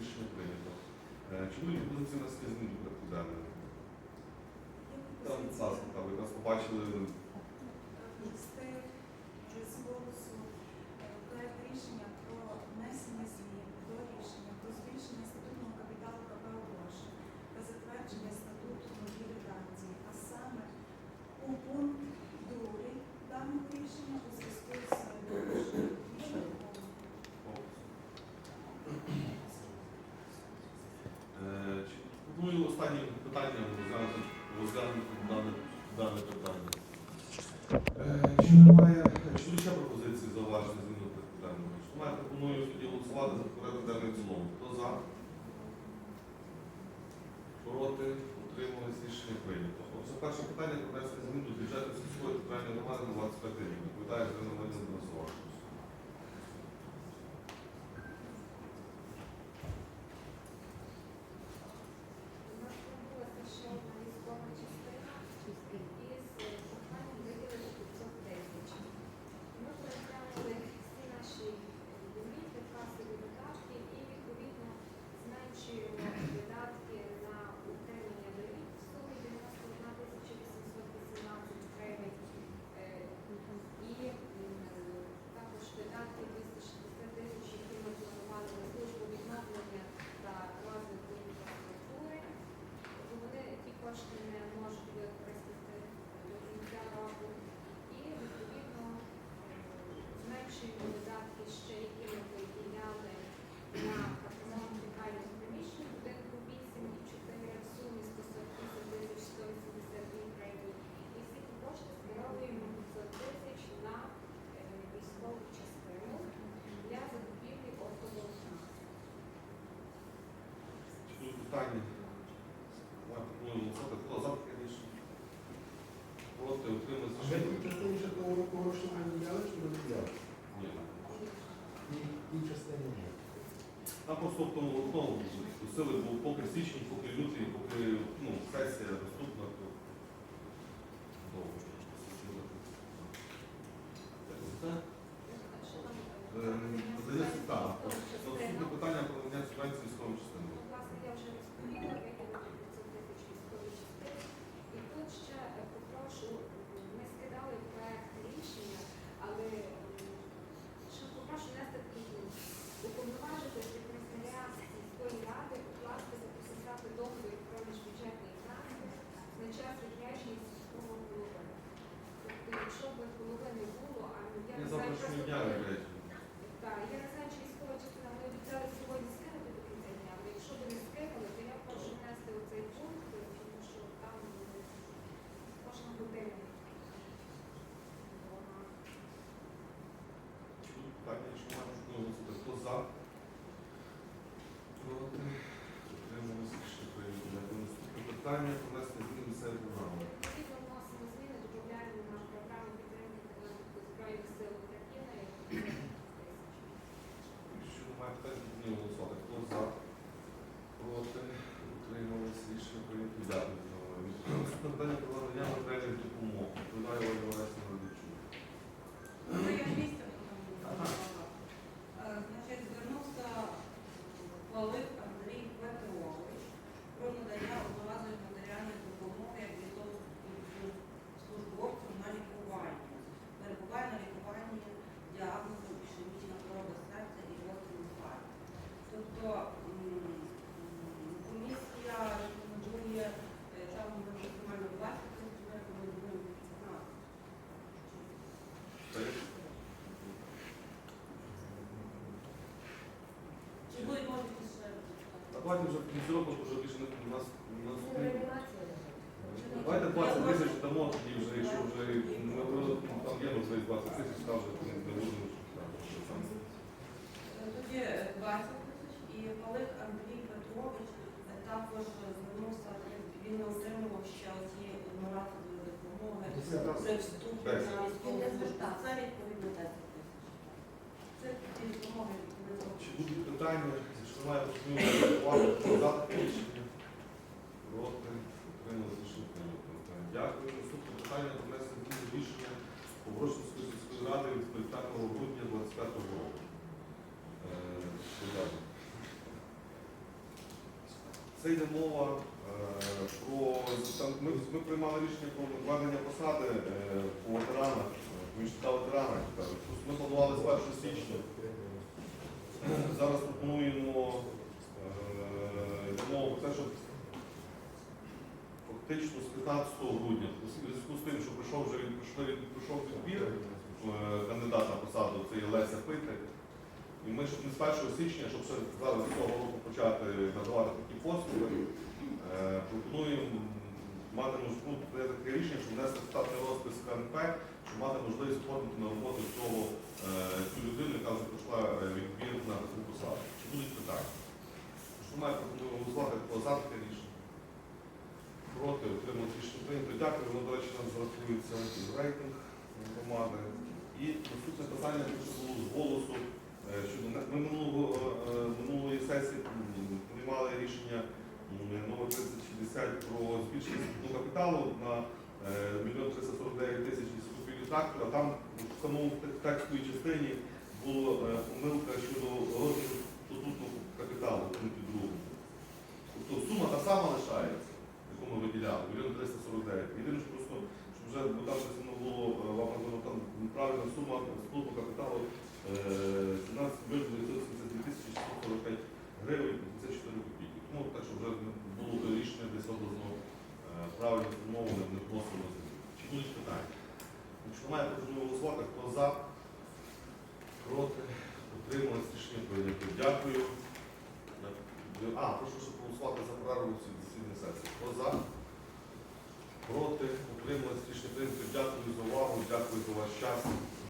рішення прийнято. Чи будуть пропозиції на скрізь до порядку денного? Там цаска, побачили. Питанням розглянути, дане, дане питання. Е, Чи немає, чи ще пропозиції зауваження зміни порядку денного? Якщо пропоную тоді голосувати за порядок денний цілому. Хто за? Проти? Утримались рішення прийнято. Отже, перше питання про внесення змін до бюджету сільської територіальної громади на 25 рік. Відповідає Володимирівна Денисова. У нас відбулася ще одна військова частина із проханням виділити 500 тисяч. Ми переглянули всі наші ліміти, касові видатки і відповідно зменшуємо видатки на утримання доріг в сумі 91 тисяча 818 гривень. Е, І м, також видатки 260 тисяч, які ми планували на службу відновлення та розвитку інфраструктури. Бо Вони ті кошти не можуть використати до кінця року. І відповідно е, зменшуємо видатки ще, які ми виділяли на капремонт лікарні приміщень будинку 8 і 4 в сумі 148 тисяч 182 гривні. І всі ті кошти скеровуємо 500 тисяч на е, військову частину для закупівлі оптового Чи тут питання? Давай пропоную голосувати. Хто за таке рішення? Проти? Утримались А ви рішення тут прийнято. частині ще того року гроші не виділяли, чи не виділяли? Ні. Ні, тій частині ні. Там просто в тому одному сили, бо поки січні, поки лютий, поки ну, сесія доступна, то довго. Все? Ем, Здається, так. Наступне питання про надання субвенції військовим частинам. Ну, Власне, я вже розповіла, виділити 500 тисяч військової частини. І тут ще е, попрошу, м, ми скидали проект рішення, але м, ще попрошу внести такий пункт. Уповноважити секретаря сільської ради укласти та підписати договір про міжбюджетний трансфер на час відрядження сільського голови. Тобто, якщо б голови не було, а я не знаю, просто так, я не знаю, чи військова частина ми обіцяли сьогодні скинути до кінця дня, але якщо ви не скинули, то я прошу внести оцей пункт, тому що там ну, кожна година. вона Чи тут питання, що маємо голосувати? Хто за? Проти? Утримались рішення прийнято. Дякую. Наступне питання Якщо немає питань, пропоную голосувати. Хто за? Проти? Утримались рішення прийнято. Дякую. Наступне питання про надання матеріальних допомог. Відповідає Ольга Олесина Радичук. Ну, я місце Значить, звернувся Павлик Андрій Петрович про надання одноразової матеріальної допомоги службовцям на лікування. Перебуває на лікуванні діагнозом ішемічна хвороба серця і гострий інфаркт. Тобто м, м, комісія рекомендує е, там максимально 20 тисяч, ми рекомендуємо 15. Так. Чи буде може якісь ще? Давайте вже в кінці року вже більше не у нас у нас Ну. Давайте 20 тисяч дамо тоді вже, якщо вже ми ну, там є можливість 20 тисяч, там вже не будемо. що там. 20 тисяч і Павлик Андрій Петрович також звернувся, він не отримував ще оці одноразові допомоги при вступі на військову службу. Це відповідно 10 тисяч. Це допомоги, Чи будуть питання, за таке рішення? Проти, утримали рішення. Дякую. Наступне рішення Поброшинської сільської ради від 5 грудня 25 року. Е? Це Це йде мова е, про ми, ми приймали рішення про введення посади е, по ветеранах, помічника ветерана. як кажуть. Тобто Ми планували з 1 січня. Зараз пропонуємо е, йде мова про те, щоб фактично з 15 грудня, у зв'язку з тим, що прийшов вже прийшов відбір е, кандидата на посаду, це є Леся Питик. І ми щоб не з 1 січня, щоб ще зараз з цього року почати надавати такі послуги, е, пропонуємо мати мож- ну, таке рішення, щоб внести штатний розпис КНП, щоб мати можливість оформити на роботу цього е, цю людину, яка вже пройшла е, відбір на таку. Чи будуть питання? Що має голосувати про за рішення? Проти, отримати рішення прийнято. Дякую, воно, до речі, нам зарахується рейтинг громади. І наступне питання, що було з голосу. Е, Щодо ми е, минулої сесії приймали рішення номер 3060 про збільшення капіталу на е, 1 349 тисяч і трактора. Там в самому те- текстовій частині була е, помилка щодо розміру Проти? Утримались рішення прийнято. Дякую. А, прошу щоб голосувати за перерву в засідання сесії. Хто за? Проти? Утримались рішення прийнято. Дякую за увагу, дякую за ваш час.